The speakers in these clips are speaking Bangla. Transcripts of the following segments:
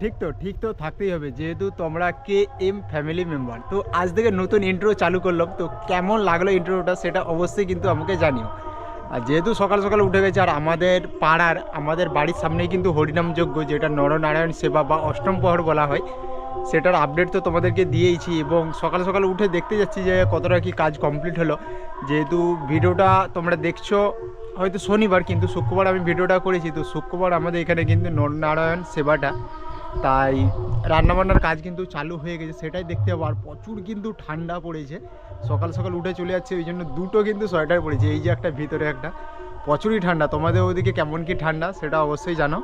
ঠিক তো ঠিক তো থাকতেই হবে। যেহেতু তোমরা কে এম ফ্যামিলি মেম্বার তো আজ থেকে নতুন ইন্ট্রো চালু করলাম। তো কেমন লাগল ইন্ট্রোটা সেটা অবশ্যই কিন্তু আমাকে জানিও। আর যেহেতু সকাল সকাল উঠে গেছে, আর আমাদের পাড়ার, আমাদের বাড়ির সামনেই কিন্তু হরিনাম যেটা নরনারায়ণ সেবা বা অষ্টম প্রহর বলা হয়, সেটার আপডেট তো তোমাদেরকে দিয়েইছি। এবং সকাল সকাল উঠে দেখতে যাচ্ছি যে কতটা কি কাজ কমপ্লিট হলো। যেহেতু ভিডিওটা তোমরা দেখছ হয়তো শনিবার, কিন্তু শুক্রবার আমি ভিডিওটা করেছি, তো শুক্রবার আমাদের এখানে কিন্তু নরনারায়ণ সেবাটা। তাই রান্নাবান্নার কাজ কিন্তু চালু হয়ে গেছে, সেটাই দেখতে পাবো। আর প্রচুর কিন্তু ঠান্ডা পড়েছে। সকাল সকাল উঠে চলে যাচ্ছে, ওই জন্য দুটো কিন্তু সোয়েটার পড়েছে এই যে একটা, ভিতরে একটা। প্রচুরই ঠান্ডা, তোমাদের ওদিকে কেমন কি ঠান্ডা, সেটা অবশ্যই জানো।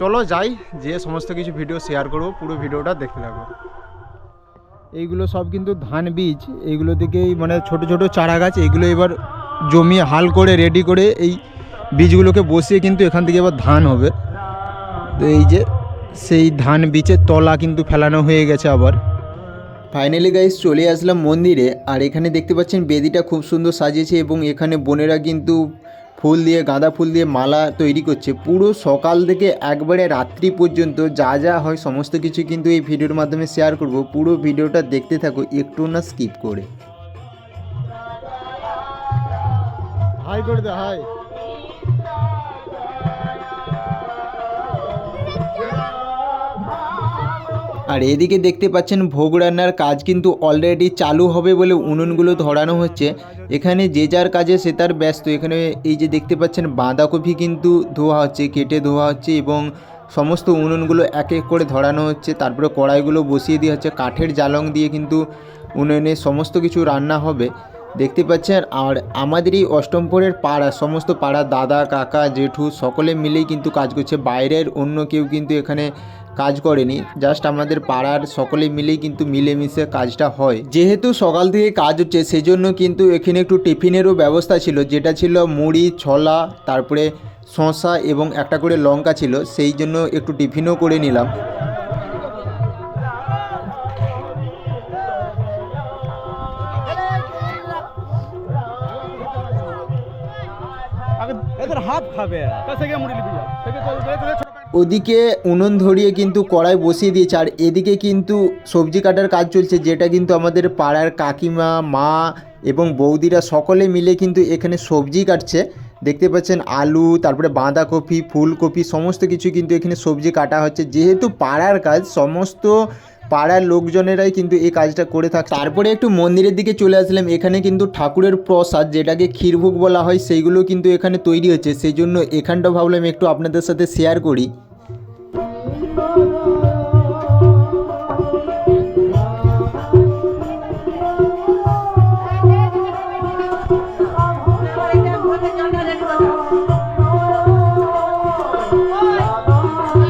চলো যাই, যে সমস্ত কিছু ভিডিও শেয়ার করব, পুরো ভিডিওটা দেখতে থাকো। এইগুলো সব কিন্তু ধান বীজ, এইগুলো থেকেই মানে ছোট ছোট চারা গাছ, এইগুলো এবার জমিয়ে হাল করে রেডি করে এই বীজগুলোকে বসিয়ে কিন্তু এখান থেকে এবার ধান হবে। তো এই যে সেই ধান বীজের তলা কিন্তু ফেলানো হয়ে গেছে আবার। ফাইনালি গাইজ চলে আসলাম মন্দিরে। আর এখানে দেখতে পাচ্ছেন বেদিটা খুব সুন্দর সাজিয়েছে এবং এখানে বোনেরা কিন্তু ফুল দিয়ে, গাঁদা ফুল দিয়ে মালা তৈরি করছে। পুরো সকাল থেকে একবারে রাত্রি পর্যন্ত যা যা হয় সমস্ত কিছু কিন্তু এই ভিডিওর মাধ্যমে শেয়ার করব। পুরো ভিডিওটা দেখতে থাকো, একটু না স্কিপ করে। হাই করে দে, হাই। আর এদিকে দেখতে পাচ্ছেন ভোগ রান্নার কাজ কিন্তু অলরেডি চালু হবে বলে উনুনগুলো ধরানো হচ্ছে। এখানে যে যার কাজে সে তার ব্যস্ত। এখানে এই যে দেখতে পাচ্ছেন বাঁধাকপি কিন্তু ধোয়া হচ্ছে, কেটে ধোয়া হচ্ছে এবং সমস্ত উনুনগুলো এক এক করে ধরানো হচ্ছে। তারপরে কড়াইগুলো বসিয়ে দেওয়া হচ্ছে। কাঠের জালং দিয়ে কিন্তু উনুনে সমস্ত কিছু রান্না হবে। দেখতে পাচ্ছেন, আর আমাদের এই অষ্টমপুরের পাড়া, সমস্ত পাড়া, দাদা, কাকা, জেঠু, সকলে মিলেই কিন্তু কাজ করছে। বাইরের অন্য কেউ কিন্তু এখানে কাজ করেনি জাস্ট আমাদের পাড়ার সকলে মিলেই কিন্তু মিলেমিশে কাজটা হয়। যেহেতু সকাল থেকে কাজ হচ্ছে, সেজন্য কিন্তু এখানে একটু টিফিনেরও ব্যবস্থা ছিল, যেটা ছিল মুড়ি, ছলা, তারপরে শসা এবং একটা করে লঙ্কা ছিল, সেই জন্য একটু টিফিনও করে নিলাম। ওদিকে উনুন ধরিয়ে কিন্তু কড়াই বসিয়ে দিয়েছে, আর এদিকে কিন্তু সবজি কাটার কাজ চলছে, যেটা কিন্তু আমাদের পাড়ার কাকিমা, মা এবং বৌদিরা সকলে মিলে কিন্তু এখানে সবজি কাটছে। দেখতে পাচ্ছেন আলু, তারপরে বাঁধাকপি, ফুলকপি, সমস্ত কিছু কিন্তু এখানে সবজি কাটা হচ্ছে। যেহেতু পাড়ার কাজ, সমস্ত পাড়ার লোকজনেরাই কিন্তু এই কাজটা করে থাকে তারপরে একটু মন্দিরের দিকে চলে আসলাম। এখানে কিন্তু ঠাকুরের প্রসাদ, যেটাকে ক্ষীরভোগ বলা হয়, সেইগুলো কিন্তু এখানে তৈরি হচ্ছে। সেই জন্য এখানটা ভাবলাম একটু আপনাদের সাথে শেয়ার করি। চাপাবো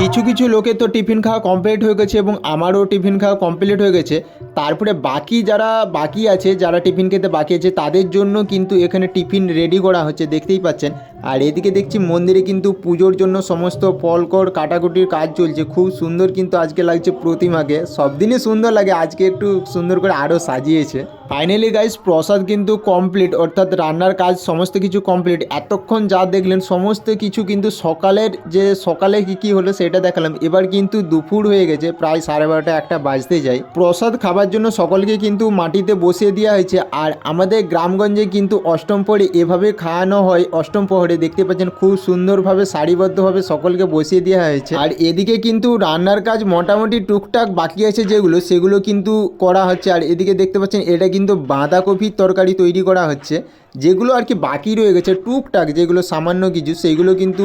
কিছু কিছু লোকের তো টিফিন খাওয়া কমপ্লিট হয়ে গেছে এবং আমারও টিফিন খাওয়া কমপ্লিট হয়ে গেছে। তারপরে বাকি যারা বাকি আছে, যারা টিফিন খেতে বাকি আছে, তাদের জন্য কিন্তু এখানে টিফিন রেডি করা হচ্ছে, দেখতেই পাচ্ছেন। আর এদিকে দেখছি মন্দিরে কিন্তু পুজোর জন্য সমস্ত ফলকর কাটাকুটির কাজ চলছে। খুব সুন্দর কিন্তু আজকে লাগছে প্রতিমাকে। সব দিনই সুন্দর লাগে, আজকে একটু সুন্দর করে আরও সাজিয়েছে। ফাইনালি গাইস প্রসাদ কিন্তু কমপ্লিট অর্থাৎ রান্নার কাজ সমস্ত কিছু কমপ্লিট এতক্ষণ যা দেখলেন, সমস্ত কিছু কিন্তু সকালের যে সকালে কি কি হলো সেটা দেখালাম। এবার কিন্তু দুপুর হয়ে গেছে, প্রায় সাড়ে বারোটা একটা বাজতে যায়। প্রসাদ খাবার জন্য সকলকে কিন্তু মাটিতে বসিয়ে দেওয়া হয়েছে, আর আমাদের গ্রামগঞ্জে কিন্তু অষ্টম পরে এভাবে খাওয়ানো হয়। অষ্টম প্রহরে দেখতে পাচ্ছেন, খুব সুন্দরভাবে, সারিবদ্ধভাবে সকলকে বসিয়ে দেওয়া হয়েছে। আর এদিকে কিন্তু রান্নার কাজ মোটামুটি টুকটাক বাকি আছে যেগুলো, সেগুলো কিন্তু করা হচ্ছে। আর এদিকে দেখতে পাচ্ছেন, এটা কিন্তু বাঁধাকপির তরকারি তৈরি করা হচ্ছে, যেগুলো আর কি বাকি রয়ে গেছে, টুকটাক যেগুলো সামান্য কিছু সেইগুলো কিন্তু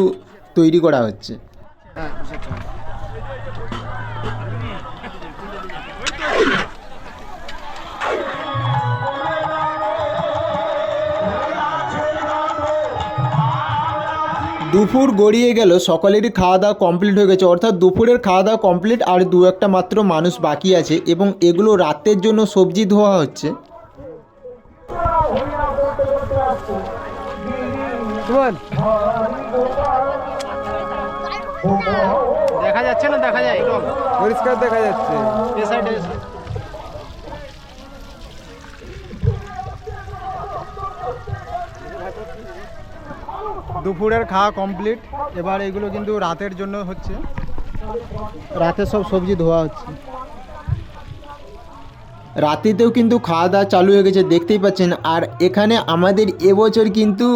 তৈরি করা হচ্ছে। দুপুর গড়িয়ে গেল সকলেরই খাওয়া দাওয়া কমপ্লিট হয়ে গেছে। অর্থাৎ দুপুরের খাওয়া দাওয়া কমপ্লিট আর দু একটা মাত্র মানুষ বাকি আছে এবং এগুলো রাতের জন্য সবজি ধোয়া হচ্ছে। দেখা যাচ্ছে না দেখা যায় পরিষ্কার দেখা যাচ্ছে। দুপুরের খাওয়া কমপ্লিট। এবার এগুলো কিন্তু রাতের জন্য হচ্ছে। রাতে সব সবজি ধোয়া হচ্ছে। রাত্রিতেও কিন্তু খাওয়া দাওয়া চালু হয়ে গেছে, দেখতেই পাচ্ছেন। আর এখানে আমাদের এবছর কিন্তু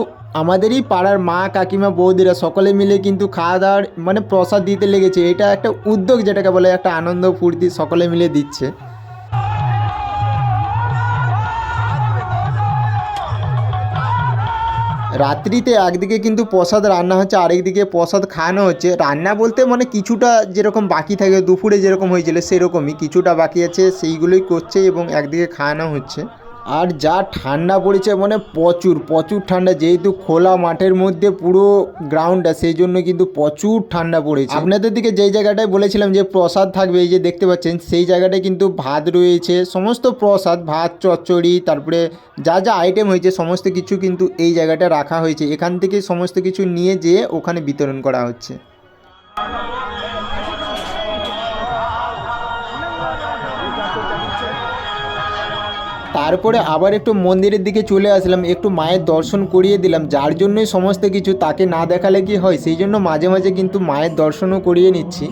আমাদেরই পাড়ার মা, কাকিমা, বৌদিরা সকলে মিলে কিন্তু খাওয়া দাওয়ার মানে প্রসাদ দিতে লেগেছে। এটা একটা উদ্যোগ, যেটাকে বলে একটা আনন্দ ফুর্তি সকলে মিলে দিচ্ছে। রাত্রিতে একদিকে কিন্তু প্রসাদ রান্না হচ্ছে, আরেকদিকে প্রসাদ খাওয়ানো হচ্ছে। রান্না বলতে মানে কিছুটা যেরকম বাকি থাকে, দুপুরে যেরকম হয়েছিল সেরকমই। কিছুটা বাকি আছে, সেইগুলোই করছে এবং একদিকে খাওয়ানো হচ্ছে। আর যা ঠান্ডা পড়েছে মানে প্রচুর প্রচুর ঠান্ডা। যেহেতু খোলা মাঠের মধ্যে পুরো গ্রাউন্ডটা সেই জন্য কিন্তু প্রচুর ঠান্ডা পড়েছে। আপনাদের দিকে যেই জায়গাটায় বলেছিলাম যে প্রসাদ থাকবে, এই যে দেখতে পাচ্ছেন, সেই জায়গাটায় কিন্তু ভাত রয়েছে, সমস্ত প্রসাদ, ভাত, চচ্চড়ি, তারপরে যা যা আইটেম হয়েছে, সমস্ত কিছু কিন্তু এই জায়গাটা রাখা হয়েছে। এখান থেকে সমস্ত কিছু নিয়ে যেয়ে ওখানে বিতরণ করা হচ্ছে। তারপরে আবার একটু মন্দিরের দিকে চলে আসলাম, একটু মায়ের দর্শন করিয়ে দিলাম। যার জন্যই সমস্ত কিছু তাকে না দেখালে কি হয়, সেই জন্য মাঝে মাঝে কিন্তু মায়ের দর্শনও করিয়ে নিচ্ছি।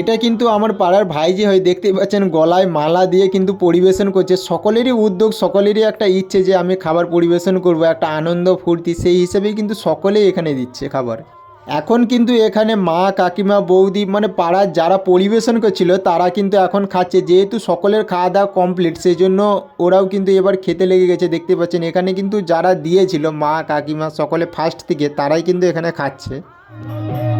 এটা কিন্তু আমার পাড়ার ভাই যে হয়, দেখতেই পাচ্ছেন, গলায় মালা দিয়ে কিন্তু পরিবেশন করছে। সকলেরই উদ্যোগ, সকলেরই একটা ইচ্ছে যে আমি খাবার পরিবেশন করব, একটা আনন্দ, ফুর্তি, সেই হিসেবেই কিন্তু সকলেই এখানে দিচ্ছে খাবার। এখন কিন্তু এখানে মা, কাকিমা, বৌদি মানে পাড়ার যারা পরিবেশন করছিল, তারা কিন্তু এখন খাচ্ছে। যেহেতু সকলের খাওয়া দাওয়া কমপ্লিট সেই জন্য ওরাও কিন্তু এবার খেতে লেগে গেছে, দেখতে পাচ্ছেন। এখানে কিন্তু যারা দিয়েছিল, মা, কাকিমা, সকলে ফার্স্ট থেকে, তারাই কিন্তু এখানে খাচ্ছে। Oh.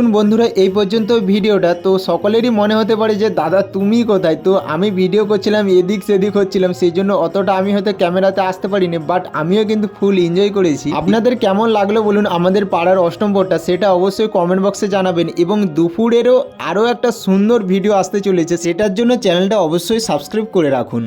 চলুন বন্ধুরা, এই পর্যন্ত ভিডিওটা। তো সকলেরই মনে হতে পারে যে, দাদা, তুমি কোথায়? তো আমি ভিডিও করছিলাম, এদিক সেদিক হচ্ছিলাম, সেই জন্য অতটা আমি হয়তো ক্যামেরাতে আসতে পারিনি, বাট আমিও কিন্তু ফুল এনজয় করেছি। আপনাদের কেমন লাগল বলুন আমাদের পাড়ার অষ্টম বোর্ডটা সেটা অবশ্যই কমেন্ট বক্সে জানাবেন। এবং দুপুরেরও আরও একটা সুন্দর ভিডিও আসতে চলেছে, সেটার জন্য চ্যানেলটা অবশ্যই সাবস্ক্রাইব করে রাখুন।